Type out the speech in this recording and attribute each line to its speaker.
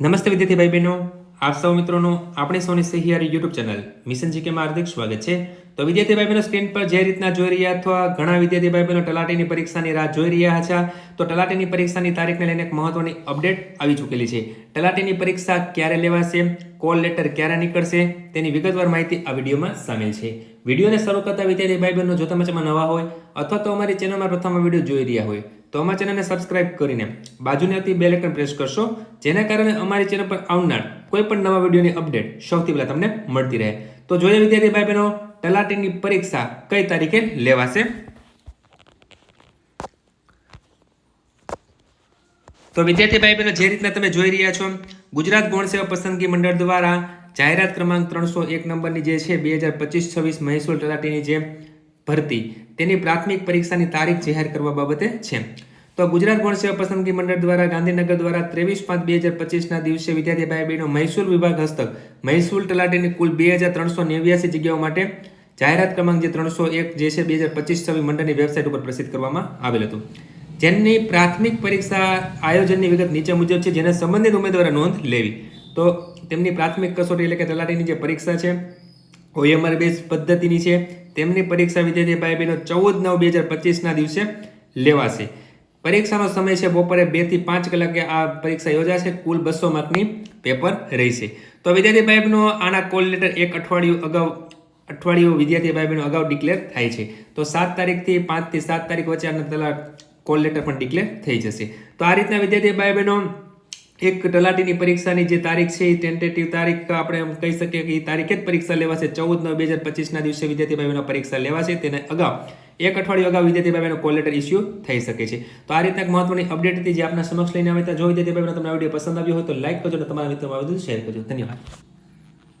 Speaker 1: નમસ્તે વિદ્યાર્થી ભાઈ બહેનો આપ સૌ મિત્રોનું આપણે સૌની સહિયારી યુટ્યુબ ચેનલ મિશન જીકેમાં હાર્દિક સ્વાગત છે. તો વિદ્યાર્થી ભાઈ બહેનો સ્ક્રીન પર જે રીતના જોઈ રહ્યા અથવા ઘણા વિદ્યાર્થી ભાઈ બહેનો તલાટીની પરીક્ષાની રાહ જોઈ રહ્યા છે તો તલાટીની પરીક્ષાની તારીખને લઈને એક મહત્વની અપડેટ આવી ચૂકેલી છે. તલાટીની પરીક્ષા ક્યારે લેવાશે, કોલ લેટર ક્યારે નીકળશે, તેની વિગતવાર માહિતી આ વિડીયોમાં સામેલ છે. વિડીયોને શરૂ કરતા વિદ્યાર્થી ભાઈ બહેનો જો તમે નવા હોય અથવા તો અમારી ચેનલમાં પ્રથમ વીડિયો જોઈ રહ્યા હોય તો અમારા ચેનલને સબસ્ક્રાઇબ કરીને બાજુની આવતી બેલ આઇકન પ્રેસ કરશો, જેના કારણે અમારી ચેનલ પર આવનાર કોઈ પણ નવા વિડીયોની અપડેટ સૌથી પહેલાં તમને મળતી રહે. તો જોઈએ વિદ્યાર્થી ભાઈ બહેનો તલાટીની પરીક્ષા કઈ તારીખે લેવાશે? તો વિદ્યાર્થી ભાઈ બહેનો જે રીતના તમે જોઈ રહ્યા છો, ગુજરાત ગૌણ સેવા પસંદગી મંડળ દ્વારા જાહેરાત ક્રમાંક ત્રણસો એક નંબરની જે છે, બે હજાર પચીસ છવ્વીસ મહેસૂલ તલાટીની જે ભરતી, તેની પ્રાથમિક પરીક્ષાની તારીખ જાહેર કરવા બાબતે છે. તો ગુજરાત ગૌણ સેવા પસંદગી મંડળ દ્વારા ગાંધીનગર દ્વારા ત્રેવીસ પાંચ બે હજાર પચીસના દિવસે વિદ્યાર્થી ભાઈ બહેનો મહેસૂલ વિભાગ હસ્તક, મહેસૂલ તલાટીની કુલ બે હજાર ત્રણસો નેવ્યાસી જગ્યાઓ માટે જાહેરાત ક્રમાંક જે ત્રણસો એક જે છે બે હજાર પચીસ છવ્વી મંડળની વેબસાઇટ ઉપર પ્રસિદ્ધ કરવામાં આવેલ હતું. જેની પ્રાથમિક પરીક્ષા આયોજનની વિગત નીચે મુજબ છે, જેને સંબંધિત ઉમેદવારે નોંધ લેવી. તો તેમની પ્રાથમિક કસોટી એટલે કે તલાટીની જે પરીક્ષા છે ઓએમઆર બેઝ પદ્ધતિની છે, તેમની પરીક્ષા વિદ્યાર્થી ભાઈ બહેનો ચૌદ નવ બે હજાર પચીસના દિવસે લેવાશે. પરીક્ષાનો સમય છે બપોરે બેથી પાંચ કલાકે આ પરીક્ષા યોજાશે કુલ બસો માર્કની પેપર રહેશે. તો વિદ્યાર્થી ભાઈ આના કોલ લેટર એક અઠવાડિયું અગાઉ, અઠવાડિયું વિદ્યાર્થી ભાઈ અગાઉ ડિક્લેર થાય છે. તો સાત તારીખથી પાંચથી સાત તારીખ વચ્ચે આના તલા કોલ લેટર પણ ડિક્લેર થઈ જશે. તો આ રીતના વિદ્યાર્થી ભાઈ બહેનો એક તલાટીની પરીક્ષાની જે તારીખ છે, એ ટેન્ટેટિવ તારીખ આપણે એમ કહી શકીએ કે એ તારીખે જ પરીક્ષા લેવાશે. ચૌદ નવ બે હજાર પચીસના દિવસે વિદ્યાર્થી ભાઈ બહેનો પરીક્ષા લેવાશે. તેને અગાઉ એક અઠવાડિયું અગાઉ વિદ્યાર્થી ભાઈ કોલેટર કોલ લેટર ઇસ્યુ થઈ શકે છે. તો આ રીતના એક મહત્વની અપડેટ હતી જે આપના સમક્ષ લઈને આવે તો જો વિદ્યાર્થી તમને આ વીડિયો પસંદ આવ્યો હોય તો લાઈક કરજો અને તમારા મિત્રો વધુ શેર કરજો. ધન્યવાદ.